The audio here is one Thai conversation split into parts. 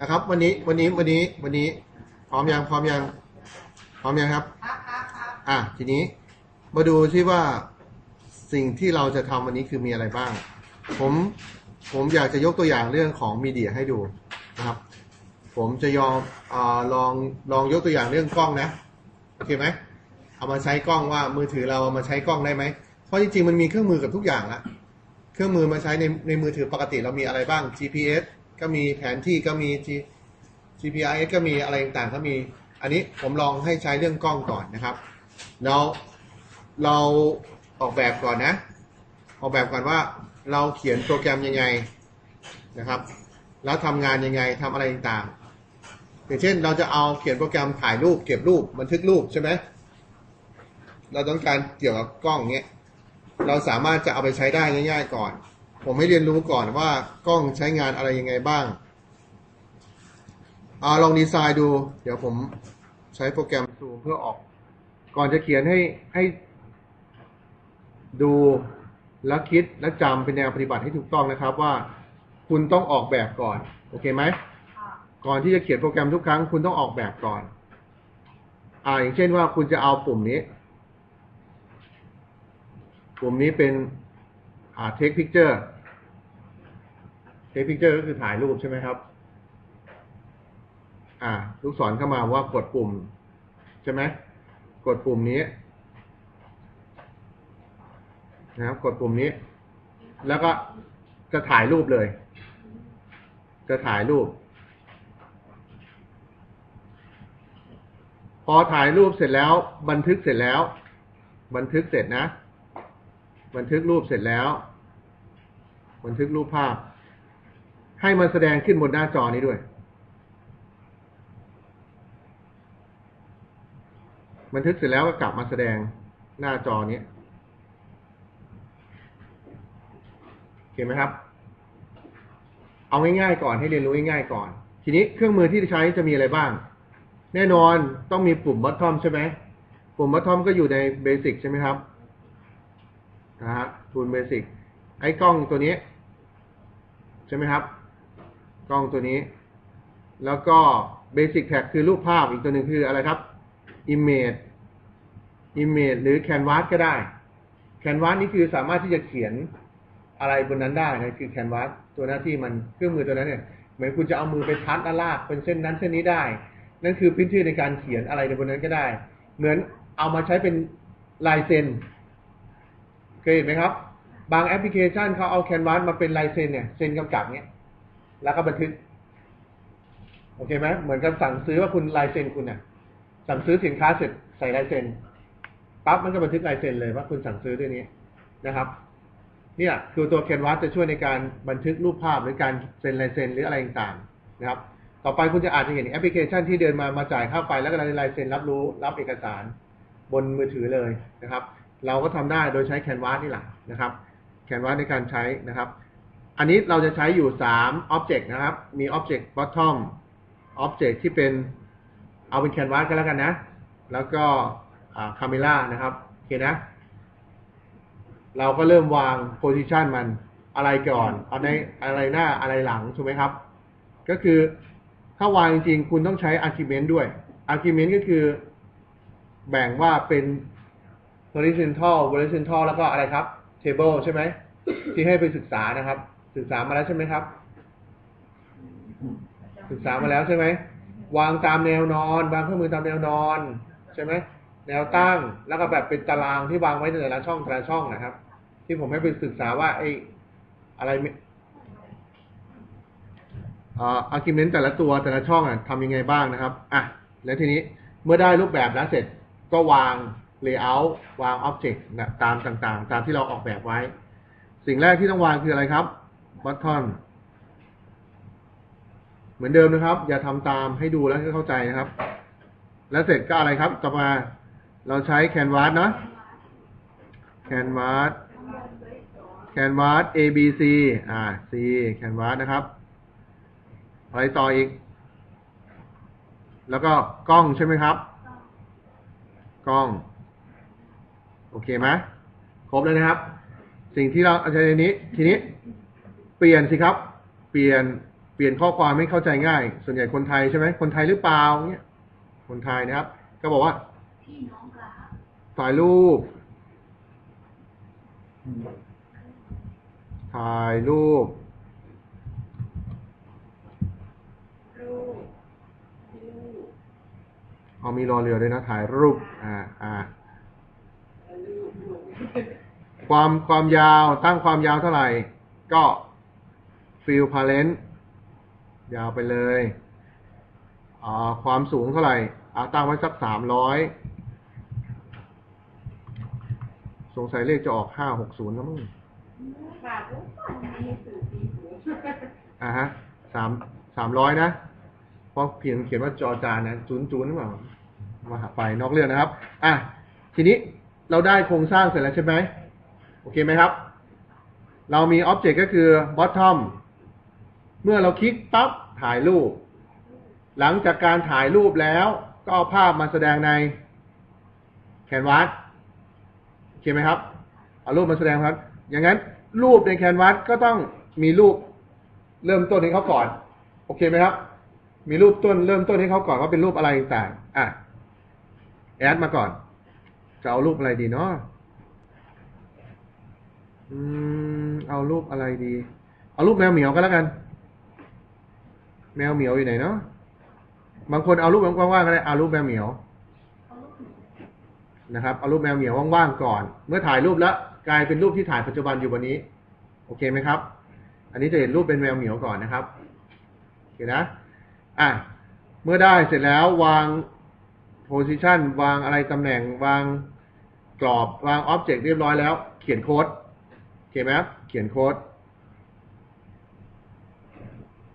นะครับ วันนี้วันนี้วันนี้วันนี้ พร้อมยังพร้อมยังพร้อมยังครับครับครับครับอะทีนี้มาดูที่ว่าสิ่งที่เราจะทำวันนี้คือมีอะไรบ้าง ผมผมอยากจะยกตัวอย่างเรื่องของมีเดียให้ดูนะครับ ผมจะยอมอาลองลองยกตัวอย่างเรื่องกล้องนะโอเคไหมเอามาใช้กล้องว่ามือถือเราเอามาใช้กล้องได้ไหมเพราะจริงๆมันมีเครื่องมือกับทุกอย่างละเครื่องมือมาใช้ในในมือถือปกติเรามีอะไรบ้าง GPS ก็มีแผนที่ก็มี G GPS ก็มีอะไรต่างๆก็มี อันนี้ผมลองให้ใช้เรื่องกล้องก่อนนะครับแล้วเราออกแบบก่อนนะ ออกแบบก่อนว่าเราเขียนโปรแกรมยังไงนะครับ แล้วทำงานยังไงทำอะไรต่างๆอย่างเช่นเราจะเอาเขียนโปรแกรมถ่ายรูปเก็บรูปบันทึกรูปใช่ไหมเราต้องการเกี่ยวกับกล้องเนี้ยเราสามารถจะเอาไปใช้ได้ง่าย ๆ ก่อน ผมให้เรียนรู้ก่อนว่ากล้องใช้งานอะไรยังไงบ้างอาลองดีไซน์ดู เดี๋ยวผมใช้โปรแกรมซูมเพื่อออก ก่อนจะเขียนให้ให้ดูแล้วคิดและจำเป็นแนวปฏิบัติให้ถูกต้องนะครับว่าคุณต้องออกแบบก่อน โอเคไหม ก่อนที่จะเขียนโปรแกรมทุกครั้ง คุณต้องออกแบบก่อน อ่า อย่างเช่นว่าคุณจะเอาปุ่มนี้ ปุ่มนี้เป็นอ่า take picture take picture ก็คือถ่ายรูปใช่ไหมครับ อ่า ลูกศรเข้ามาว่ากดปุ่ม ใช่ไหมกดปุ่มนี้ นะครับ กดปุ่มนี้ แล้วก็จะถ่ายรูปเลย จะถ่ายรูป พอถ่ายรูปเสร็จแล้ว บันทึกเสร็จแล้ว บันทึกเสร็จนะ บันทึกรูปเสร็จแล้ว บันทึกรูปภาพ ให้มันแสดงขึ้นบนหน้าจอนี้ด้วย บันทึกเสร็จแล้วก็กลับมาแสดงหน้าจอนี้เห็นไหมครับ เอาง่ายๆก่อนให้เรียนรู้ง่ายๆก่อน ทีนี้เครื่องมือที่ใช้จะมีอะไรบ้าง แน่นอนต้องมีปุ่ม bottom ใช่ไหมปุ่ม bottom ก็อยู่ใน basic ใช่ไหมครับนะฮะทูล basic ไอ้กล้องตัวนี้ ใช่ไหมครับ กล้องตัวนี้ แล้วก็ basic tag คือรูปภาพอีกตัวหนึ่งคืออะไรครับ image image หรือ canvas ก็ได้ canvas นี่คือสามารถที่จะเขียนอะไรบนนั้นได้นะคือ canvas ตัวหน้าที่มันเครื่องมือตัวนั้นเนี่ยเหมือนคุณจะเอามือไปทัดละลากเป็นเส้นนั้นเส้นนี้ได้ นั่นคือพื้นที่ในการเขียนอะไรในบนนั้นก็ได้ เหมือนเอามาใช้เป็นลายเซ็นเคยเห็นไหมครับ บางแอปพลิเคชันเขาเอา canvas มาเป็นลายเซ็นเนี่ยเซ็นกำกับเนี่ย แล้วก็บันทึก โอเคไหมเหมือนกับสั่งซื้อว่าคุณลายเซ็นคุณเนี่ยสั่งซื้อสินค้าเสร็จใส่ลายเซ็นปั๊บมันก็บันทึกลายเซ็นเลยว่าคุณสั่งซื้อด้วยนี้นะครับ เนี่ยคือตัว Canvas จะช่วยในการบันทึกรูปภาพหรือการเซ็นลายเซ็นหรืออะไรต่างๆนะครับ ต่อไปคุณจะอาจจะเห็นแอปพลิเคชันที่เดินมามาจ่ายค่าไฟแล้วก็ลายเซ็นรับรู้รับเอกสารบนมือถือเลยนะครับ เราก็ทำได้โดยใช้ Canvas นี่แหละนะครับ Canvas ในการใช้นะครับ อันนี้เราจะใช้อยู่3 Object นะครับ มี Object Bottom Object ที่เป็นเอาเป็น Canvas กันแล้วกันนะ แล้วก็คาเมล่านะครับ โอเคนะ เราก็เริ่มวางโพซิชันมันอะไรก่อนอะไรอะไรหน้าอะไรหลังถูกไหมครับ ก็คือถ้าวางจริงๆคุณต้องใช้ argument ด้วย argument ก็คือแบ่งว่าเป็น horizontal vertical แล้วก็อะไรครับ table ใช่ไหมที่ให้ไปศึกษานะครับ ศึกษามาแล้วใช่ไหมครับ ศึกษามาแล้วใช่ไหมวางตามแนวนอน วางเครื่องมือตามแนวนอนใช่ไหมแนวตั้งแล้วก็แบบเป็นตารางที่วางไว้ในแต่ละช่องแต่ละช่องนะครับ ที่ผมให้ไปศึกษาว่าไอ้อะไรอ่าอาร์กิเมนต์แต่ละตัวแต่ละช่องอะทำยังไงบ้างนะครับอะแล้วทีนี้เมื่อได้รูปแบบแล้วเสร็จก็วาง layout วาง object นะตามต่างๆ ตามที่เราออกแบบไว้ สิ่งแรกที่ต้องวางคืออะไรครับ button เหมือนเดิมนะครับ อย่าทำตามให้ดูแล้วให้เข้าใจนะครับ แล้วเสร็จก็อะไรครับ ต่อมาเราใช้ canvas เนะ canvas canvas A B C อ่า C canvas นะครับ อะไรต่ออีก แล้วก็กล้องใช่ไหมครับ กล้อง โอเคไหมครบแล้วนะครับ สิ่งที่เราอาใช้ในนี้ ทีนี้ เปลี่ยนสิครับ เปลี่ยน เปลี่ยนข้อความให้เข้าใจง่าย ส่วนใหญ่คนไทยใช่ไหม คนไทยหรือเปล่าเนี่ย คนไทยนะครับ ก็บอกว่าถ่ายรูป ถ่ายรูป เอามีรอเรือด้วยนะ ถ่ายรูป อ่า อ่าความความยาวตั้งความยาวเท่าไหร่ ก็ ฟิลพาเลนยาวไปเลยอ่าความสูงเท่าไหร่เอาตั้งไว้สักสามร้อยสงสัยเลขจะออกห้าหกศูนย์แล้วมั้งฝากลูกก่อนมีสื่อสีหูอ่าฮะสามสามร้อยนะ เพราะเพียงเขียนว่าจอจานนะจูนจูนหรือเปล่ามาหาไปนอกเรื่องนะครับ อะ ทีนี้เราได้โครงสร้างเสร็จแล้วใช่ไหม โอเคไหมครับ เรามีอ็อบเจกต์ก็คือ bottom เมื่อเราคลิกปั๊บถ่ายรูป หลังจากการถ่ายรูปแล้วก็เอาภาพมาแสดงในแคนวาสโอเคไหมครับ เอารูปมาแสดงครับ อย่างนั้นรูปในแคนวาสก็ต้องมีรูปเริ่มต้นให้เขาก่อน โอเคไหมครับ มีรูปต้นเริ่มต้นให้เขาก่อนว่าเป็นรูปอะไรต่างๆอะ แอดมาก่อน จะเอารูปอะไรดีเนาะอืม เอารูปอะไรดี เอารูปแมวเหมียวก็แล้วกัน แมวเหมียวอยู่ไหนเนาะบางคนเอารูปว่างๆก็ได้เอารูปแมวเหมียวนะครับเอารูปแมวเหมียวว่างๆก่อน เมื่อถ่ายรูปแล้วกลายเป็นรูปที่ถ่ายปัจจุบันอยู่วันนี้ โอเคไหมครับ อันนี้จะเห็นรูปเป็นแมวเหมียวก่อนนะครับโอเคนะอะเมื่อได้เสร็จแล้ววาง position วางอะไรตำแหน่งวางกรอบวาง object เรียบร้อยแล้ว เขียนโค้ดโอเคไหมครับเขียนโค้ด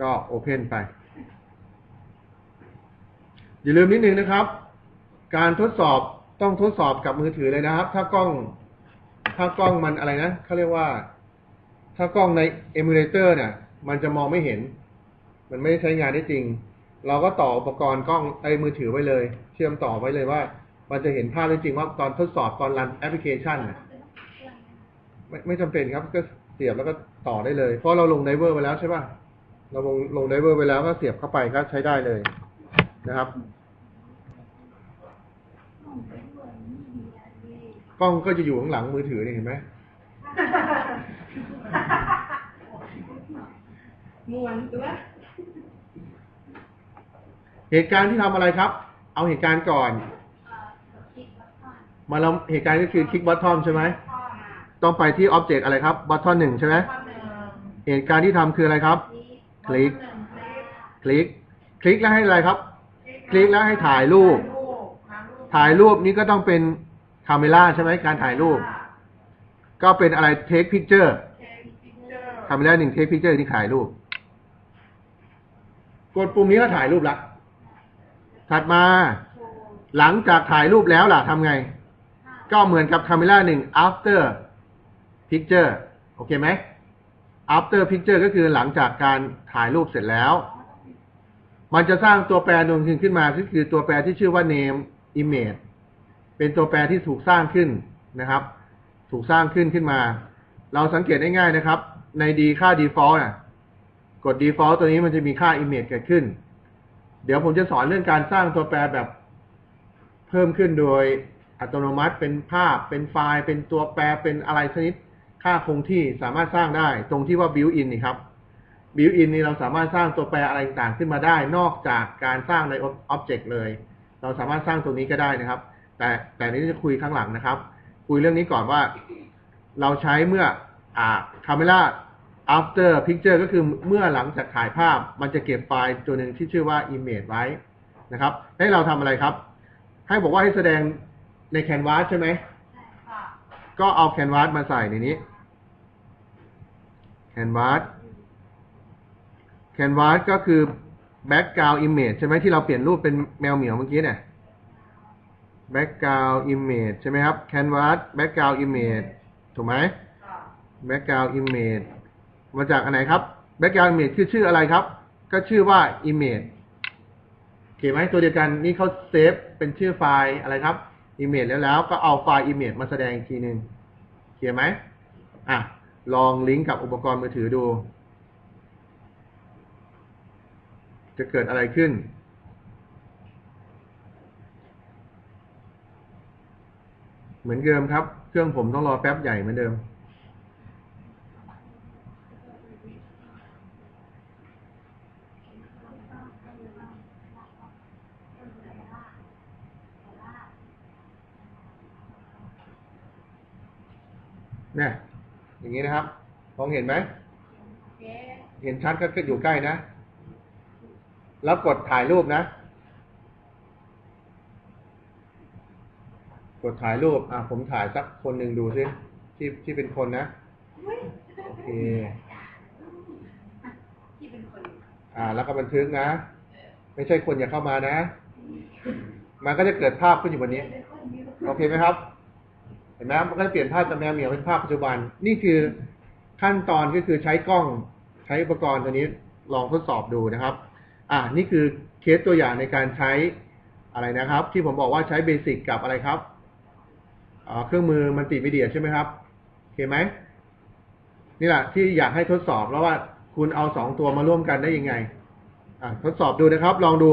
ก็ open ไป อย่าลืมนิดนึงนะครับ การทดสอบต้องทดสอบกับมือถือเลยนะครับ ถ้ากล้องถ้ากล้องมันอะไรนะเขาเรียกว่า ถ้ากล้องใน emulator เนี่ยมันจะมองไม่เห็น มันไม่ได้ใช้งานได้จริง เราก็ต่ออุปกรณ์กล้องไอ้มือถือไว้เลย เชื่อมต่อไว้เลยว่า มันจะเห็นภาพได้จริงว่าตอนทดสอบตอนรันแอปพลิเคชันไม่ไม่จำเป็นครับก็เสียบแล้วก็ต่อได้เลย เพราะเราลงไดเวอร์ไปแล้วใช่ป่ะ เราลงลงไดเวอร์ไปแล้วก็เสียบเข้าไปก็ใช้ได้เลยนะครับ กล้องก็จะอยู่ข้างหลังมือถือนี่เห็นไหมมวนตัวเหตุการณ์ที่ทำอะไรครับ เอาเหตุการณ์ก่อน มาแล้วเหตุการณ์ก็คือคลิกบอททอมใช่ไหมพ่อมาต้องไปที่อ็อบเจกต์อะไรครับบอททอมหนึ่งใช่ไหมข้อหนึ่งเหตุการณ์ที่ทำคืออะไรครับ คลิก คลิก คลิกแล้วให้อะไรครับ คลิกแล้วให้ถ่ายรูป ถ่ายรูปนี้ก็ต้องเป็นคาเมล่าใช่ไหมการถ่ายรูป ก็เป็นอะไรเทคพิกเจอร์คาเมล่าหนึ่งเทคพิกเจอร์ที่ถ่ายรูป กดปุ่มนี้ก็ถ่ายรูปละ ถัดมา หลังจากถ่ายรูปแล้วล่ะทำไง ก็เหมือนกับ Camera หนึ่ง after picture โอเคไหม after picture ก็คือหลังจากการถ่ายรูปเสร็จแล้ว มันจะสร้างตัวแปรดวงหนึ่งขึ้นมาก็คือตัวแปรที่ชื่อว่า name image เป็นตัวแปรที่ถูกสร้างขึ้นนะครับ ถูกสร้างขึ้นขึ้นมา เราสังเกตได้ง่ายนะครับ ในดีค่า default น่ะกด default ตัวนี้มันจะมีค่า image เกิดขึ้น เดี๋ยวผมจะสอนเรื่องการสร้างตัวแปรแบบเพิ่มขึ้นโดยอัตโนมัติเป็นภาพเป็นไฟล์ เป็นตัวแปรเป็นอะไรชนิด ค่าคงที่สามารถสร้างได้ตรงที่ว่า built in นี่ครับ built in นี่เราสามารถสร้างตัวแปรอะไรต่างๆขึ้นมาได้ นอกจากการสร้างใน object เลย เราสามารถสร้างตัวนี้ก็ได้นะครับ แต่แต่นี้จะคุยข้างหลังนะครับ คุยเรื่องนี้ก่อนว่า เราใช้เมื่ออ่า camera after picture ก็คือเมื่อหลังจากถ่ายภาพมันจะเก็บไฟล์ตัวหนึ่งที่ชื่อว่า image ไว้นะครับ ให้เราทำอะไรครับ ให้บอกว่าให้แสดงในแคนวาสใช่ไหมค่ะก็เอาแคนวาสมาใส่ในนี้ แคนวาสแคนวาสก็คือ background image ใช่ไหมที่เราเปลี่ยนรูปเป็นแมวเหมียวเมื่อกี้เนี่ย background image ใช่ไหมครับ canvas background image ถูกไหม background image มาจากอันไหนครับ background image คือชื่ออะไรครับ ก็ชื่อว่า image โอเคไหมตัวเดียวกันนี่เขาเซฟเป็นชื่อไฟล์อะไรครับ image แล้วแล้วก็เอาไฟล์ image มาแสดงอีกทีหนึ่งโอเคไหมอะ ลองลิงก์กับอุปกรณ์มือถือดู จะเกิดอะไรขึ้น เหมือนเดิมครับ เครื่องผมต้องรอแป๊บใหญ่เหมือนเดิมเนี่ย อย่างนี้นะครับมองเห็นไหมโอเคเห็นชัดก็อยู่ใกล้นะ แล้วกดถ่ายรูปนะ กดถ่ายรูป อะ ผมถ่ายสักคนหนึ่งดูซิที่ที่เป็นคนนะ โอเคที่เป็นคน อ่า แล้วก็บันทึกนะ ไม่ใช่คนอย่าเข้ามานะ มันก็จะเกิดภาพขึ้นอยู่บนนี้ โอเคไหมครับเห็นไหมมันก็จะเปลี่ยนภาพจากแมวเหมียวเป็นภาพปัจจุบัน นี่คือขั้นตอนก็คือใช้กล้องใช้อุปกรณ์ตัวนี้ลองทดสอบดูนะครับ อ่านี่คือเคสตัวอย่างในการใช้อะไรนะครับ ที่ผมบอกว่าใช้เบสิกกับอะไรครับเครื่องมือมันติมีเดียใช่ไหมครับโอเคไหมนี่แหละที่อยากให้ทดสอบแล้วว่าคุณเอาสองตัวมาร่วมกันได้ยังไงทดสอบดูนะครับ ลองดู